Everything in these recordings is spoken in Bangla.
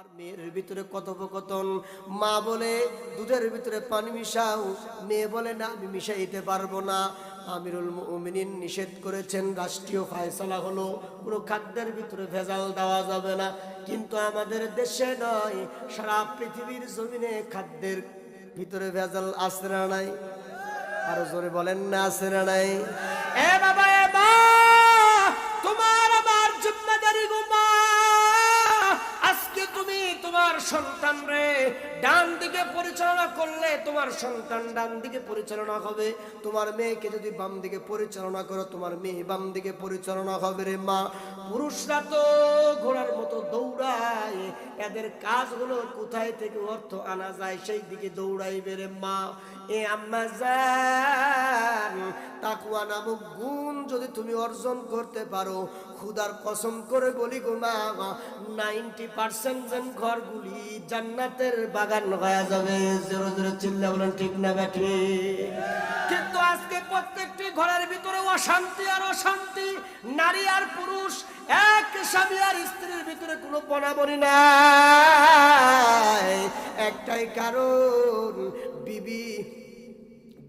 আর মেয়ের ভিতরে কথোপকথন। মা বলে, দুধের ভিতরে পানি মিশাও। মেয়ে বলে, না, আমি পারব না। আমিরুল নিষেধ করেছেন, রাষ্ট্রীয় হলো, কোনো খাদ্যের ভিতরে ভেজাল দেওয়া যাবে না। কিন্তু আমাদের দেশে নয়, সারা পৃথিবীর জমিনে খাদ্যের ভিতরে ভেজাল না নাই? আরও জোরে বলেন, না না নাই? এ বাবা সন্তান রে, ডান দিকে পরিচালনা করলে তোমার সন্তান ডান দিকে পরিচালনা হবে। তোমার মেয়েকে যদি বাম দিকে পরিচালনা করো, তোমার মেয়ে বাম দিকে পরিচালনা হবে রে মা। পুরুষরা তো ঘোড়ার মতো দৌড়ায়, এদের কাজগুলো কোথায় থেকে অর্থ আনা যায় সেই দিকে দৌড়াইবে রে মা। এ আম্মা তাকুয়া নামক গুণ যদি তুমি অর্জন করতে পারো, খুদার কসম করে বলি গো মা, নাইনটি পার্সেন্ট ঘরগুলি জান্নাতের বাগান হয়ে যাবে। জোরে জোরে চিল্লা বলেন, ঠিক না ব্যাঠি কিন্তু আজকে প্রত্যেকটি ঘরের ভিতরে অশান্তি আর অশান্তি, নারী আর পুরুষ, এক স্বামী আর স্ত্রীর ভিতরে কোনো বনাবনি নাই। একটাই কারণ, বিবি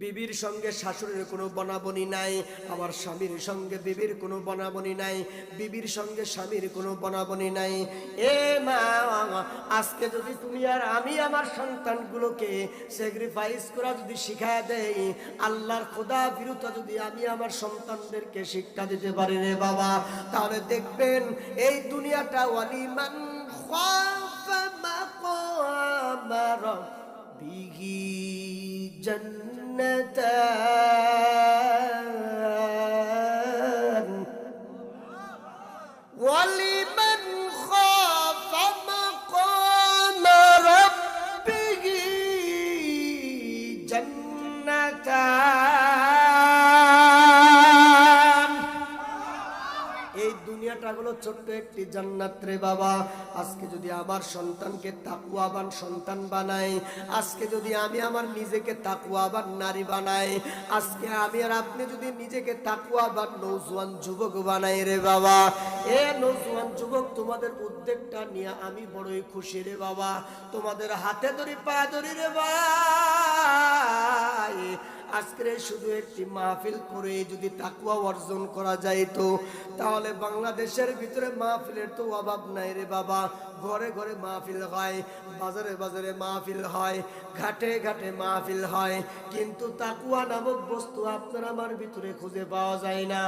বিবির সঙ্গে শাশুড়ির কোনো বনাবনি নাই, আমার স্বামীর সঙ্গে বিবির কোনো বনাবনি নাই, বিবির সঙ্গে স্বামীর কোনো বনাবনি নাই। এ মা, আজকে যদি তুমি আর আমি আমার সন্তানগুলোকে স্যাক্রিফাইস করা যদি শিখায় দেই, আল্লাহর খোদা বিরুদ্ধ যদি আমি আমার সন্তানদেরকে শিক্ষা দিতে পারি রে বাবা, তাহলে দেখবেন এই দুনিয়াটা ওয়ালিমান খাফা মাকামা به جنتان ছোট্ট একটি জান্নাত রে বাবা। আজকে যদি আমার সন্তানকে তাকুয়াবান সন্তান বানাই, আজকে যদি আমি আমার নিজেকে তাকুয়াবান নারী বানাই, আজকে আমি আর আপনি যদি নিজেকে তাকুয়াবান নৌজওয়ান যুবক বানাই রে বাবা। এ নৌজওয়ান যুবক, তোমাদের উদ্যোগটা নিয়ে আমি বড়ই খুশি রে বাবা। তোমাদের হাতে ধরি পা ধরি রে ভাই। আজকে শুধু একটি মাহফিল করে যদি তাকুয়া অর্জন করা যাইত তাহলে বাংলাদেশের ভিতরে মাহফিলের তো অভাব নাই রে বাবা। ঘরে ঘরে মাহফিল হয়, বাজারে বাজারে মাহফিল হয়, ঘাটে ঘাটে মাহফিল হয়, কিন্তু তাকুয়া নামক বস্তু আপনার আমার ভিতরে খুঁজে পাওয়া যায় না।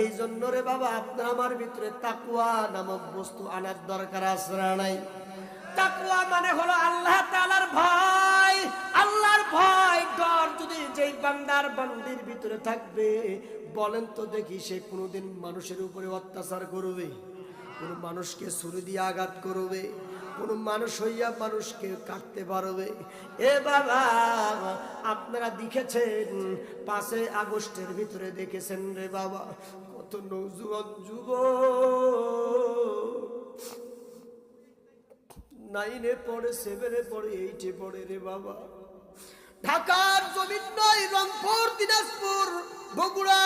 এই জন্য রে বাবা, আপনার আমার ভিতরে তাকুয়া নামক বস্তু আনার দরকার আছে না নাই? তাকওয়া মানে হলো আল্লাহ তাআলার ভয়, আল্লাহর ভয়। যেই বান্দার বান্দির ভিতরে থাকবে, বলেন তো দেখি সে কোনোদিন মানুষের উপরে অত্যাচার করবে, কোন মানুষকে ছুরি দিয়ে আঘাত করবে, কোন মানুষ হইয়া মানুষকে কাটতে পারবে। এ বাবা, আপনারা দেখেছেন পাঁচে আগস্টের ভিতরে দেখেছেন রে বাবা, কত নৌজুয়ান যুব নাইনে পড়ে, সেভেনে পড়ে, এইটে পড়ে রে বাবা। ঢাকার জমিন নয়, রংপুর, দিনাজপুর, বগুড়া,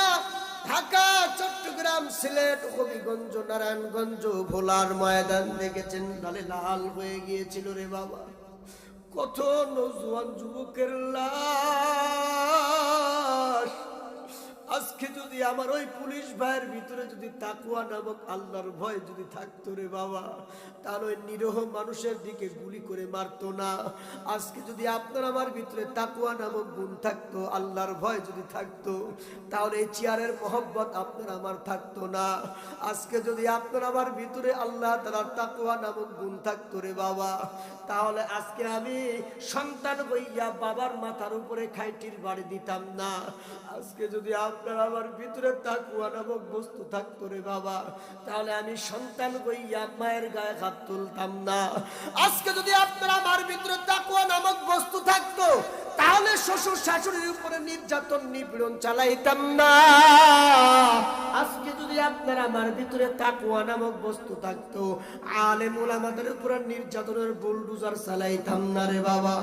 ঢাকা, চট্টগ্রাম, সিলেট, হবিগঞ্জ, নারায়ণগঞ্জ, ভোলার ময়দান দেখেছেন ডালে লাল হয়ে গিয়েছিল রে বাবা। কত নজওয়ান যুবকের লাশ। আজকে যদি আমার ওই পুলিশ ভাইয়ের ভিতরে যদি তাকুয়া নামক আল্লাহর ভয় যদি থাকতো রে বাবা, তাহলে ওই নিরহ মানুষের দিকে গুলি করে মারতো না। আজকে যদি আপনার আমার ভিতরে তাকুয়া নামক গুণ থাকতো, আল্লাহর ভয় যদি থাকতো, তাহলে এই চেয়ারের মহব্বত আপনার আমার থাকতো না। আজকে যদি আপনার আমার ভিতরে আল্লাহ তালার তাকুয়া নামক গুণ থাকতো রে বাবা, তাহলে আজকে আমি সন্তান হইয়া বাবার মাথার উপরে খাইটির বাড়ি দিতাম না। আজকে যদি আপনার আমার ভিতরে তাকুয়া নামক বস্তু থাকতো রে বাবা। তাহলে আমি সন্তান হইয়া মায়ের গায়ে হাত তুলতাম না। আজকে যদি আপনার আমার ভিতরে তাকুয়া নামক বস্তু থাকতো, তাহলে শ্বশুর শাশুড়ির উপরে নির্যাতন, নিপীড়ন চালাইতাম না। আজকে যদি আপনার আমার ভিতরে তাকুয়া নামক বস্তু থাকতো, আলেমুল আমাদের উপরে নির্যাতনের বুলডুজার চালাইতাম না রে বাবা।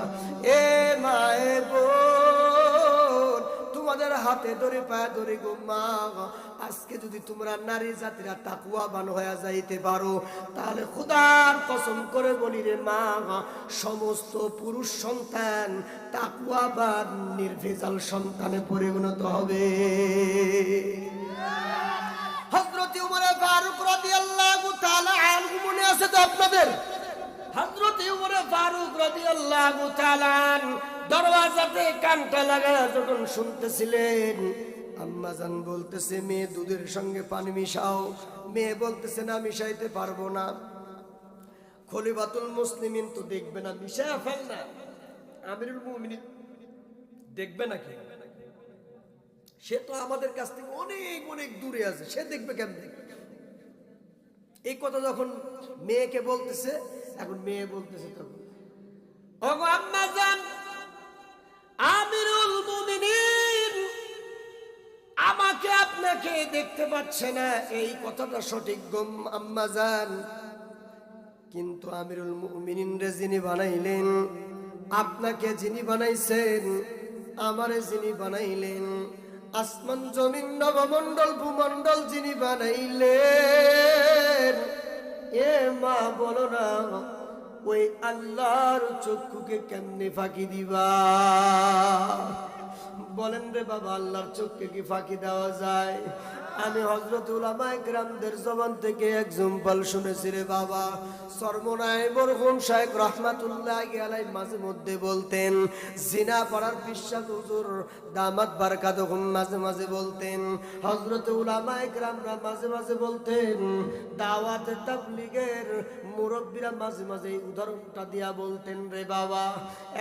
এ মায়ে বোন তোমাদের হাতে ধরে পায়ে ধরে গো মা। আজকে যদি তোমরা নারী জাতিরা তাকুয়াবান হয়ে যাইতে পারো, তাহলে খুদার কসম করে বলি রে মা, সমস্ত পুরুষ সন্তান তাকুয়াবান নির্ভেজাল সন্তানে পরিণত হবে। হজরত উমরে ফারুক রাদিয়াল্লাহু তাআলা আনহু মনে আছে তো আপনাদের? হজরত উমরে ফারুক রাদিয়াল্লাহু তাআলা দরওয়াজাতে কানটা লাগায় যখন শুনতেছিলেন, আম্মা জান বলতেছে, মেয়ে দুধের সঙ্গে পানি মিশাও। মেয়ে বলতেছে, না, মিশাইতে পারব না। খলিবাতুল মুসলিমিন তো দেখবে না, মিশায় ফেল না। আমিরুল দেখবে নাকি সে তো আমাদের কাছ থেকে অনেক অনেক দূরে আছে, সে দেখবে কেমন? এই কথা যখন মেয়েকে বলতেছে, এখন মেয়ে বলতেছে তখন জান আমিরুল মুমিনিন, আমাকে আপনাকে দেখতে পাচ্ছে না। এই কথাটা সঠিক গম, আম্মা জান। কিন্তু আমিরুল মুমিনিন রে যিনি বানাইলেন, আপনাকে যিনি বানাইছেন, আমারে যিনি বানাইলেন, আসমান, জমিন, নবমণ্ডল, ভূমণ্ডল যিনি বানাইলেন, এ মা বলো না ওই আল্লাহর চক্ষুকে কেমনে ফাঁকি দিবা? বলেন রে বাবা, আল্লাহর চক্ষুকে কি ফাঁকি দেওয়া যায়? আমি হজরত উলামায়ে গ্রামদের জবান থেকে এক জুম্পাল শুনেছি রে বাবা। সর্বনায় মরহুম শাহেক রহমাতুল্লাহ আলাই মাঝে মধ্যে বলতেন, জিনা পড়ার বিশ্বাস হুজুর, দামাত বারকা তখন মাঝে মাঝে বলতেন। হজরত উলামায়ে গ্রামরা মাঝে মাঝে বলতেন, দাওয়াতে তাবলিগের মুরব্বীরা মাঝে মাঝে উদাহরণটা দিয়া বলতেন রে বাবা।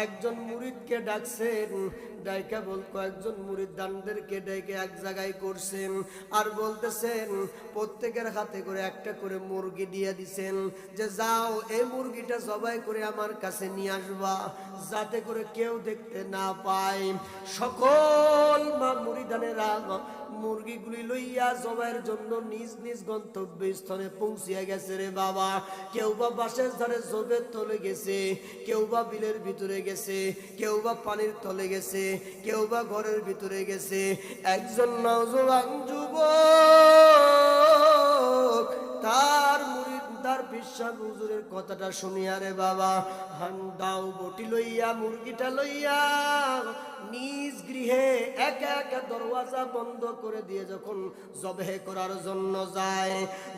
একজন মুরিদকে ডাকছেন ডাইকা বল, কয়েকজন মুরিদ ডেকে এক জায়গায় করছেন আর বলতেছেন, প্রত্যেকের হাতে করে একটা করে মুরগি দিয়ে দিছেন যে, যাও, এই মুরগিটা জবাই করে আমার কাছে নিয়ে আসবা যাতে করে কেউ দেখতে না পায়। সকল মা মুরিদানেরা মুরগিগুলি লইয়া জবাইয়ের জন্য নিজ নিজ গন্তব্য স্থানে পৌঁছিয়া গেছে রে বাবা। কেউ বা বাসের ধারে জবের তলে গেছে, কেউ বা বিলের ভিতরে গেছে, কেউ বা পানির তলে গেছে, কেউ বা ঘরের ভিতরে গেছে। একজন নজওয়ান যুবক, তার বিশ্বাস হুজুরের কথাটা শুনিয়া রে বাবা হান দাও বটি লইয়া, মুরগিটা লইয়া নিজ গৃহে একা একা দরওয়াজা বন্ধ করে দিয়ে যখন জবেহে করার জন্য যায়,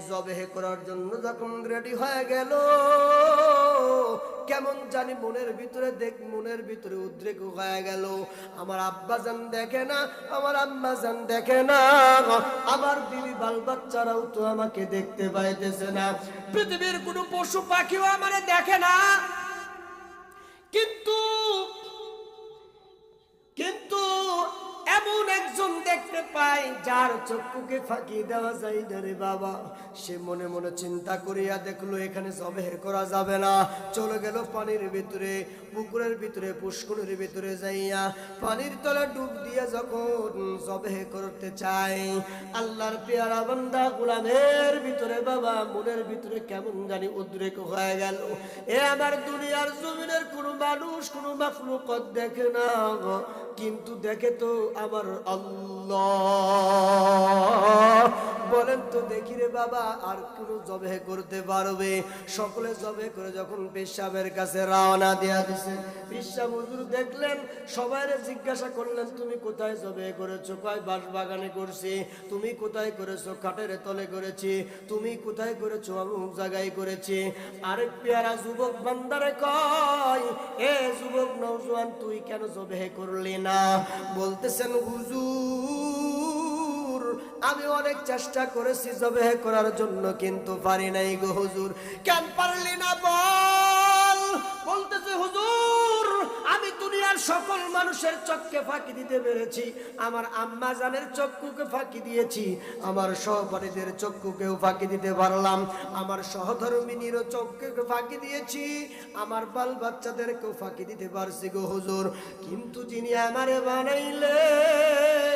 জবেহে করার জন্য যখন রেডি হয়ে গেল কেমন জানি মনের ভিতরে দেখ, মনের ভিতরে উদ্রেক হয়ে গেল। আমার আব্বা জান দেখে না, আমার আম্মা জান দেখে না। আমার বিবি বাল বাচ্চারাও তো আমাকে দেখতে পাইতেছে না। পৃথিবীর কোনো পশু পাখিও আমারে দেখে না। কিন্তু কিন্তু এমন একজন দেখতে পাই যার চক্ষুকে ফাঁকি দেওয়া যায় না রে বাবা। সে মনে মনে চিন্তা করিয়া দেখল, এখানে জবেহে করা যাবে না। চলে গেল পানির ভিতরে, পুকুরের ভিতরে পুষ্করের ভিতরে যাইয়া পানির তলে ডুব দিয়ে যখন জবেহে করতে চাই আল্লাহর পেয়ারা বান্দা গুলামের ভিতরে বাবা, মনের ভিতরে কেমন জানি উদ্রেক হয়ে গেল। এ আমার দুনিয়ার জমিনের কোনো মানুষ, কোনো মাফলুকত দেখে না। কিন্তু দেখে তো আমার আল্লাহ। বলেন তো দেখি রে বাবা, আর কোন জবে করতে পারবে? সকলে জবে করে যখন পেশাবের কাছে রওনা দেয়া দিছে। পেশাব হুজুর দেখলেন, সবাই জিজ্ঞাসা করলেন, তুমি কোথায় জবে করেছ? কয় বাস বাগানে করছি। তুমি কোথায় করেছ? খাটের তলে করেছি। তুমি কোথায় করেছ? অমুক জায়গায় করেছি। আরেক পেয়ারা যুবক বান্দারে কয়, এ যুবক নৌজওয়ান তুই কেন জবে করলি না? বলতেছেন হুজুর, আমি অনেক চেষ্টা করেছি জবে করার জন্য, কিন্তু পারি নাই গো হুজুর। কেন পারলি না বল? বলতেছে, হুজুর সকল মানুষের চোখকে ফাঁকি দিতে পেরেছি। আমার আম্মা জানের চক্ষুকে ফাঁকি দিয়েছি। আমার সহপাঠীদের চক্ষুকেও ফাঁকি দিতে পারলাম। আমার সহধর্মিনীরও চক্ষুকে ফাঁকি দিয়েছি। আমার বাল বাচ্চাদেরকেও ফাঁকি দিতে পারছি গো হুজুর। কিন্তু যিনি আমারে বানাইলেন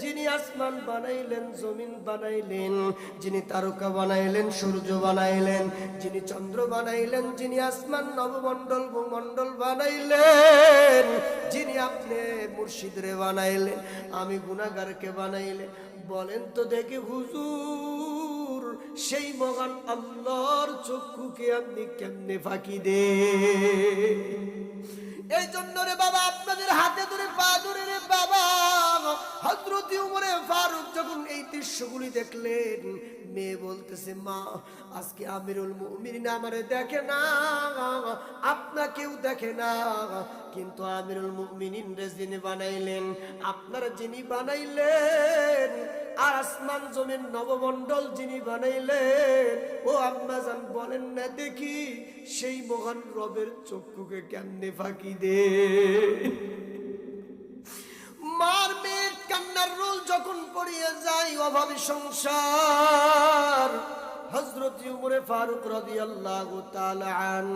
যিনি আসমান বানাইলেন, জমিন বানাইলেন, যিনি তারকা বানাইলেন, সূর্য বানাইলেন, যিনি চন্দ্র বানাইলেন, যিনি আসমান নবমণ্ডল, ভূমণ্ডল বানাইলেন, যিনি আপনি মুর্শিদরে বানাইলেন, আমি গুনাগারকে বানাইলেন। বলেন তো দেখি হুজুর, সেই মহান আল্লাহর চক্ষুকে আপনি কেমনে ফাঁকি দে এই জন্য রে বাবা, আপনাদের হাতে ধরে পা ধরে রে বাবা। হজরতি উমরে ফারুক যখন এই দৃশ্যগুলি দেখলেন, মেয়ে বলতেছে, মা, আজকে আমিরুল মুমিনিন আমারে দেখে না, আপনাকেও দেখে না। কিন্তু আমিরুল মুমিনিন যিনি বানাইলেন, আপনারা যিনি বানাইলেন আর আসমান জমিন নবমণ্ডল যিনি বানাইলেন, ও আম্মাজান বলেন না দেখি, সেই মহান রবের চক্ষুকে কেমনে ফাঁকি দে? মার মেয়ের কান্নার রোল যখন পড়িয়ে যায়, অভাবী সংসার হজরত উমরে ফারুক রাদিয়াল্লাহু তাআলা আন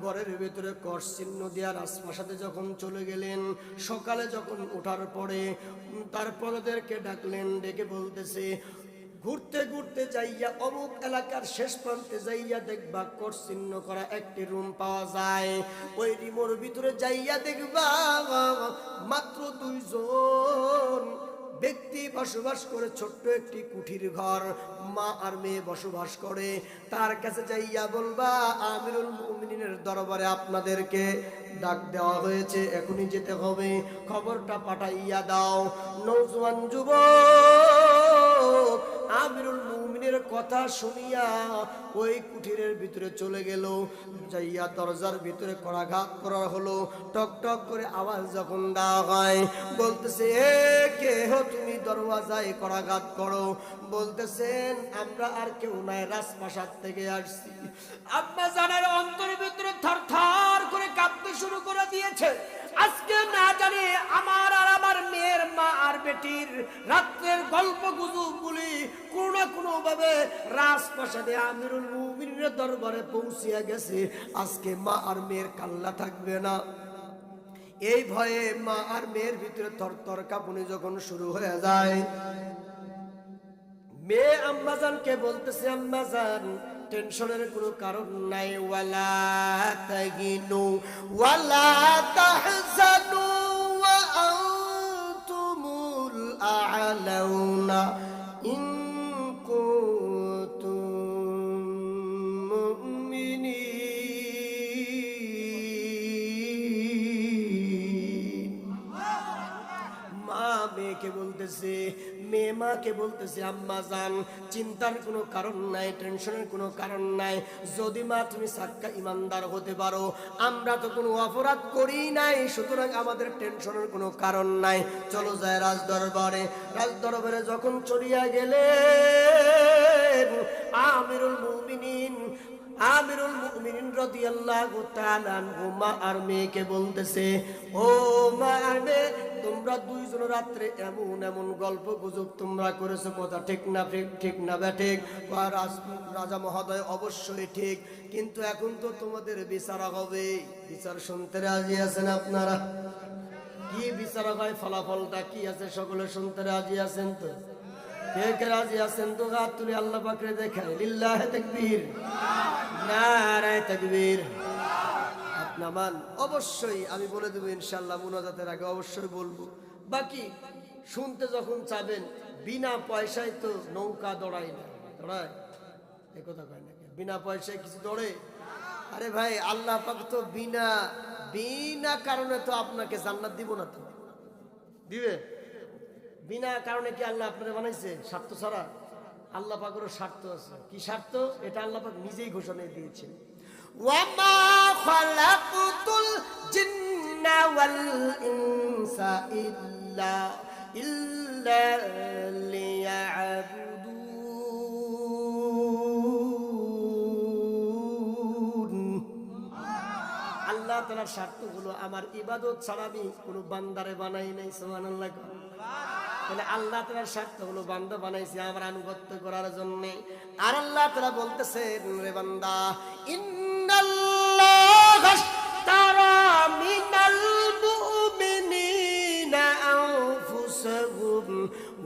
ঘরের ভিতরে কর চিহ্ন দিয়ে রাজপ্রাসাদে যখন চলে গেলেন সকালে যখন ওঠার পরে উম, তারপর ডাকলেন ডেকে বলতেছে ঘুরতে ঘুরতে যাইয়া অমুক এলাকার শেষ প্রান্তে যাইয়া দেখবা কর চিহ্ন করা একটি রুম পাওয়া যায়। ওই রিমোর ভিতরে যাইয়া দেখবা মাত্র দুইজন ব্যক্তি বসবাস করে ছোট্ট একটি কুঠির ঘর, মা আর মেয়ে বসবাস করে। তার কাছে যাইয়া বলবা, আমিরুল মুমিনের দরবারে আপনাদেরকে ডাক দেওয়া হয়েছে, এখনই যেতে হবে। খবরটা পাঠাইয়া দাও। নৌজওয়ান যুবক আমিরুল মুমিনের কথা শুনিয়া ওই কুঠিরের ভিতরে চলে গেল। যাইয়া দরজার ভিতরে করাঘাত করা হলো। টক টক করে আওয়াজ যখন দেওয়া হয়, বলতেছে, এ কে হো, তুমি দরওয়াজায় করাঘাত করো। বলতেছেন, আমরা আর কেউ নাই, রাজপ্রাসাদ থেকে আসছি। আব্বা জানের অন্তরের ভিতরে থর থর করে কাঁপতে শুরু করে দিয়েছে। আজকে না জানি আমার আর আমার মেয়ের মা আর বেটির রাত্রের গল্প গুজবগুলি কোনো না কোনো ভাবে রাজপ্রাসাদে আমিরুল মুমিনের দরবারে পৌঁছিয়া গেছে। আজকে মা আর মেয়ের কাল্লা থাকবে না। এই ভয়ে মা আর মেয়ের ভিতরে থর কাঁপুনি যখন শুরু হয়ে যায়। মেয়ে আম্মাজানকে বলতেছে, আম্মাজান টেনশনের কোনো কারণ নাই। ওয়ালা তাগিনু, ওয়ালা তাহজানু, ওয়া আনতুমুল আ'লাউনা ইন কুনতুম মুমিনিন। মা মেয়েকে বলতেছে মেয়ে মাকে বলতেছে, আম্মা জান চিন্তার কোনো কারণ নাই, টেনশনের কোনো কারণ নাই। যদি মা, তুমি সাক্কা ইমানদার হতে পারো, আমরা তো কোনো অপরাধ করি নাই, সুতরাং আমাদের টেনশনের কোনো কারণ নাই। চলো যায় রাজ দরবারে রাজ দরবারে যখন চলিয়া গেলেন, আমিরুল মুমিনিন আমিরুল মুমিনিন রাদিয়াল্লাহু তাআলা মা আর মেয়েকে বলতেছে, ও মা আর মেয়ে তোমরা দুইজন রাত্রে এমন এমন গল্প গুজব তোমরা করেছ, কথা ঠিক না ঠিক না ব্যাঠিক বা রাজ- মহোদয় অবশ্যই ঠিক, কিন্তু এখন তো তোমাদের বিচার হবে। বিচার শুনতে রাজি আছেন আপনারা? কি বিচার হয়, ফলাফলটা কি আছে, সকলে শুনতে রাজি আছেন তো? কে রাজি আছেন তো? আল্লাহ পাকরে দেখায়। লিল্লাহে তাকবীর। নারায় তাকবীর। নামান অবশ্যই আমি বলে দেবো ইনশাল্লাহ মুনাজাতের আগে অবশ্যই বলব। বাকি, শুনতে যখন চাবেন, বিনা পয়সায় তো নৌকা দৌড়াই না। দৌড়ায়? এ কথা কয় বিনা পয়সায় কিছু দৌড়ে? আরে ভাই, আল্লাহ পাক তো বিনা বিনা কারণে তো আপনাকে জান্নাত দিব না তো। দিবে? বিনা কারণে কি আল্লাহ আপনারা বানাইছে? স্বার্থ ছাড়া? আল্লাহ পাকেরও স্বার্থ আছে। কি স্বার্থ? এটা আল্লাহ পাক নিজেই ঘোষণা দিয়েছেন। খালাকুতুল জিন্না ওয়াল ইনসা ইল্লা ইল্লা লিয়াবুদুন আল্লাহ তালার স্বার্থ হলো আমার ইবাদত ছাড়া আমি কোনো বান্দারে বানাই নাই সোমান আল্লাহ তাহলে আল্লাহ তালার স্বার্থ হলো বান্দা বানাইছে আমার আনুগত্য করার জন্য। আর আল্লাহ তালা বলতেছে রে বান্দা ইন্নাল্লাহ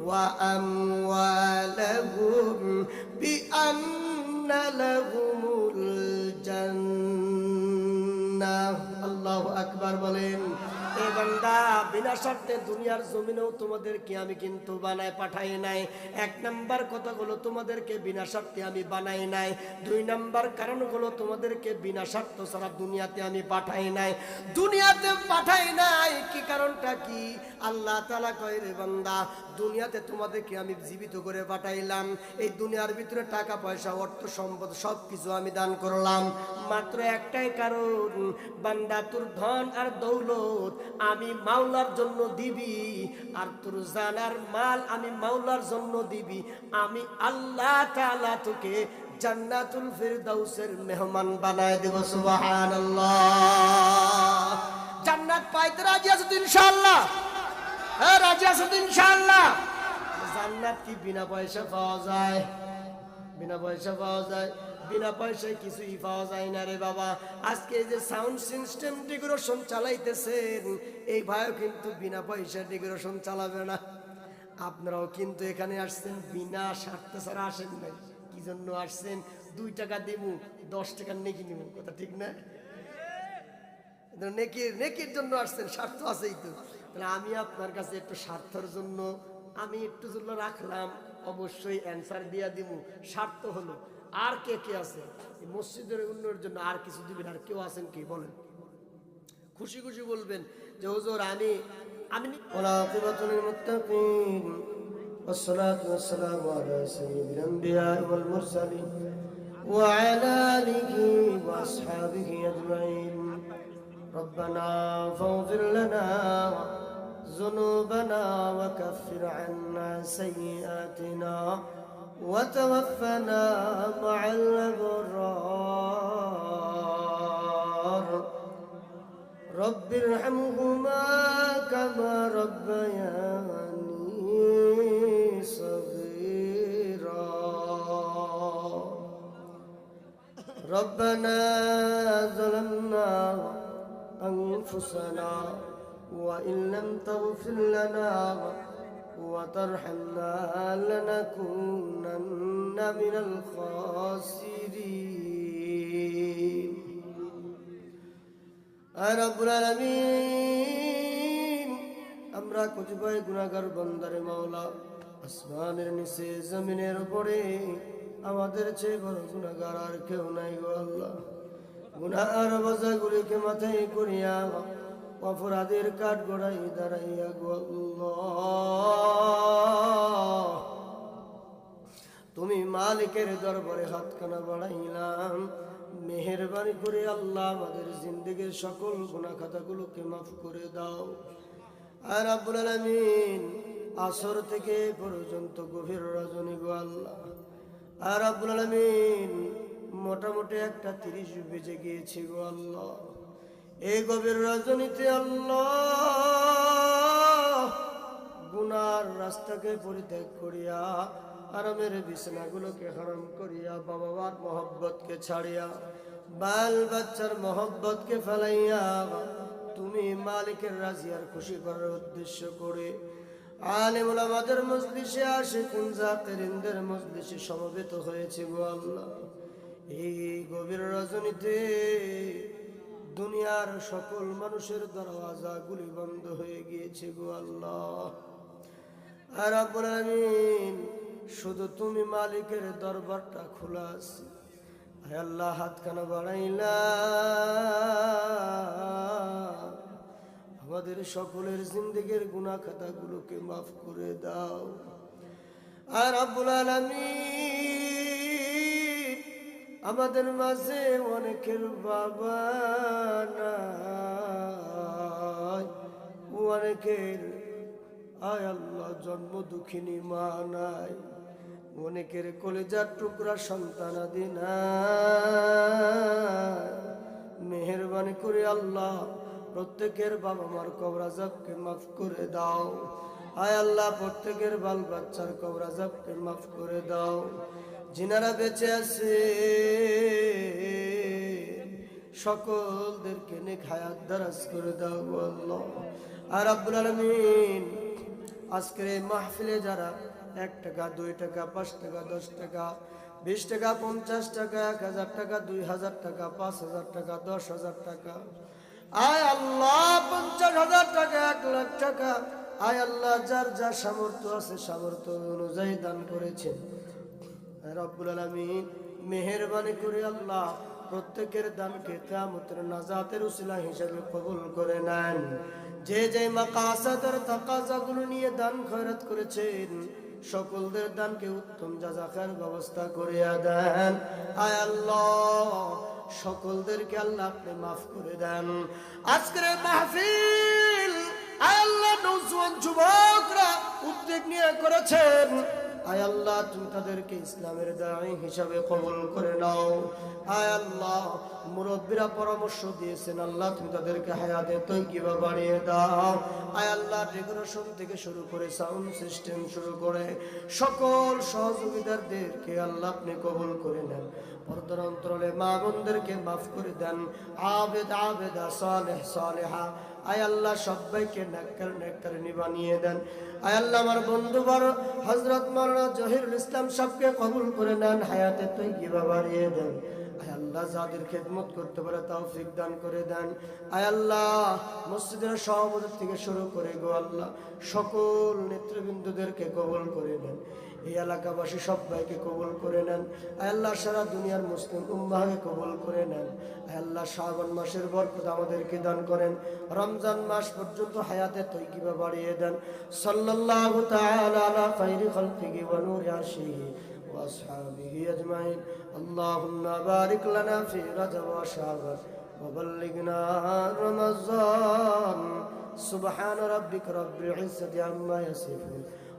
وأموالهم بأن لهم الجنة. الله أكبر بلين বান্দা, বিনা স্বার্থে দুনিয়ার জমিনেও তোমাদেরকে আমি কিন্তু বানায় পাঠাই নাই। এক নাম্বার কথাগুলো তোমাদেরকে বিনা স্বার্থে আমি বানাই নাই। দুই নাম্বার কারণগুলো তোমাদেরকে বিনা স্বার্থ ছাড়া দুনিয়াতে আমি পাঠাই নাই। দুনিয়াতে পাঠাই নাই, কি কারণটা কি? আল্লাহ তালা কয়, রে বান্দা, দুনিয়াতে তোমাদেরকে আমি জীবিত করে পাঠাইলাম। এই দুনিয়ার ভিতরে টাকা, পয়সা, অর্থ, সম্পদ সব কিছু আমি দান করলাম। মাত্র একটাই কারণ, বান্দা, তোর ধন আর দৌলত আমি মাওলার জন্য দিবি, আর তোর জানার মাল আমি মাওলার জন্য দিবি। আমি আল্লাহ তাআলা তোকে জান্নাতুল ফিরদাউসের মেহমান বানায় দেব, সুবহানাল্লাহ। জান্নাত পাইতে রাজি আছো তো ইনশাআল্লাহ? হ্যাঁ রাজি আছো তো ইনশাআল্লাহ? জান্নাত কি বিনা পয়সা পাওয়া যায়? বিনা পয়সা পাওয়া যায়। বিনা পয়সায় কিছুই পাওয়া যায় না রে বাবা। আজকে যে সাউন্ড সিস্টেম ডেকোরেশন চালাইতেছেন, এই ভাইও কিন্তু বিনা পয়সা ডেকোরেশন চালাবে না। আপনারাও কিন্তু এখানে আসছেন, বিনা স্বার্থ ছাড়া আসেন নাই। কি জন্য আসছেন? দুই টাকা দিব দশ টাকার নেকি নিব কথা ঠিক না? নেকির নেকির জন্য আসছেন, স্বার্থ আছেই তো। তাহলে আমি আপনার কাছে একটু স্বার্থের জন্য, আমি একটু জন্য রাখলাম, অবশ্যই অ্যান্সার দিয়া দিব স্বার্থ হলো। আর কে কে আছে এই মসজিদের উন্নয়নের জন্য আর কিছু দিবেন আর কেউ আছেন কি বলেন খুশি খুশি বলবেন যে হুজুর আমি আমি ওলাকিবাতুল মুত্তাকিন والصلاة والسلام على سيد الأنبياء والمرسلين وعلى آله وأصحابه أجمعين ربنا فاغفر لنا ذنوبنا وكفر عنا سيئاتنا وتوفنا مع الأبرار. رب ارحمهما كما ربياني صغيرا. ربنا ظلمنا أنفسنا وإن لم تغفر لنا وترحمنا لنكونن من الخاسرين আর রব্বুল আলামিন আমরা কতিপয় গুণাগার বন্দারে মাওলা আসমানের নিচে জমিনের উপরে আমাদের চেয়ে বড় গুণাগার আর কেউ নাই গো আল্লাহ গুনার বোঝাগুলিকে মাথায় করিয়া অপরাধের কাঠ গড়াই দাঁড়াইয়া আল্লাহ। তুমি মালিকের দরবারে হাতখানা বাড়াইলাম। মেহরবানি করে আল্লাহ আমাদের জিন্দগির সকল গুণা খাতাগুলোকে মাফ করে দাও। আর আব্বুল আলমিন আসর থেকে পর্যন্ত গভীর রজনী গো আল্লাহ। আর আব্বুল আলমিন মোটামুটি একটা তিরিশ বেজে গিয়েছে গো আল্লাহ। এই গভীর রজনীতে আল্লাহ গুনার রাস্তাকে পরিত্যাগ করিয়া আরামের বিছানাগুলোকে হারাম করিয়া বাবা মার মহব্বতকে ছাড়িয়া, বাল বাচ্চার মহব্বতকে ফেলাইয়া তুমি মালিকের রাজিয়ার খুশি করার উদ্দেশ্য করে আলিমুল আমাদের মজলিসে আসে কুঞ্জাকেরিনদের মজলিসে সমবেত হয়েছে গো আল্লাহ। এই গভীর রজনীতে দুনিয়ার সকল মানুষের দরওয়াজা গুলি বন্ধ হয়ে গিয়েছে গো আল্লাহ। আর আলামিন, শুধু তুমি মালিকের দরবারটা খোলা আছে। আয় আল্লাহ, হাতখানা বাড়াইলা। আমাদের সকলের জিন্দগির গুনাহ খাতাগুলোকে মাফ করে দাও। আর আব্বুল আলামিন, আমাদের মাঝে অনেকের বাবা অনেকের, আয় আল্লাহ, জন্ম দুঃখিনী মা নাই। অনেকের কলেজার টুকরা সন্তান আদি মেহরবানি করে আল্লাহ, প্রত্যেকের বাবা মার কবরাজাবকে মাফ করে দাও। আয় আল্লাহ, প্রত্যেকের বাল বাচ্চার কবরাজাবকে মাফ করে দাও। যিনারা বেঁচে আছে সকলদেরকে নেক হায়াত দারাজ করে দাও আল্লাহ। আর আজকের এই মাহফিলে যারা এক টাকা, দুই টাকা, পাঁচ টাকা, দশ টাকা, বিশ টাকা, পঞ্চাশ টাকা, এক হাজার টাকা, দুই হাজার টাকা, পাঁচ হাজার টাকা, দশ হাজার টাকা। আয় আল্লাহ, পঞ্চাশ হাজার টাকা, এক লাখ টাকা। আয় আল্লাহ, যার যা সামর্থ্য আছে সামর্থ্য অনুযায়ী দান করেছেন। রব্বুল আলমিন, মেহরবানি করে আল্লাহ প্রত্যেকের দানকে কেয়ামতের নাজাতের উসিলা হিসাবে কবুল করে নেন। যে যে মাকাসাদের তাকাজাগুলো নিয়ে দান খয়রাত করেছেন, সকলদের দানকে উত্তম যাজাকার ব্যবস্থা করিয়া দেন। আয় আল্লাহ, সকলদেরকে আল্লাহ আপনি মাফ করে দেন। আজকের মাহফিল, আয় আল্লাহ নৌজওয়ান যুবকরা উদ্যোগ নিয়ে করেছেন। আয় আল্লাহ, তুমি তাদেরকে ইসলামের হিসাবে কবুল করে নাও। আয় আল্লাহ, মুরব্বীরা পরামর্শ দিয়েছেন, আল্লাহ তুমি তাদেরকে হায়াতে বাড়িয়ে দাও। আয় আল্লাহ ডেকোরেশন থেকে শুরু করে সাউন্ড সিস্টেম শুরু করে সকল সহযোগিতারদেরকে আল্লাহ আপনি কবুল করে নেন। পর্দার মা বোনদেরকে মাফ করে দেন। আবেদ, আবেদা, সালেহ, সালেহা। আল্লাহ বানিয়ে দেন। আমার বন্ধু হজরত ইসলাম সবকে করে হায়াতে তুই বাড়িয়ে দেন। আল্লাহ যাদের খেদমত করতে পারে তৌফিক দান করে দেন। আয় আল্লাহ মসজিদের সভাপতি থেকে শুরু করে গো আল্লাহ সকল নেতৃবৃন্দদেরকে কবল করে নেন এই এলাকাবাসী সবাইকে কবুল করে নেন আয় আল্লাহ সারা দুনিয়ার মুসলিম উম্মাহকে কবুল করে নেন আয় আল্লাহ শ্রাবণ মাসের বরকত আমাদেরকে দান করেন রমজান মাস পর্যন্ত হায়াতে তৈকিবা বাড়িয়ে দেন সাল্লাল্লাহু তাআলা আলা খাইরি খালকিহি ওয়া নূরি আরশিহি وأصحابه أجمعين اللهم بارك لنا في رجب وشعبان وبلغنا رمضان سبحان ربك رب العزة عما يصفون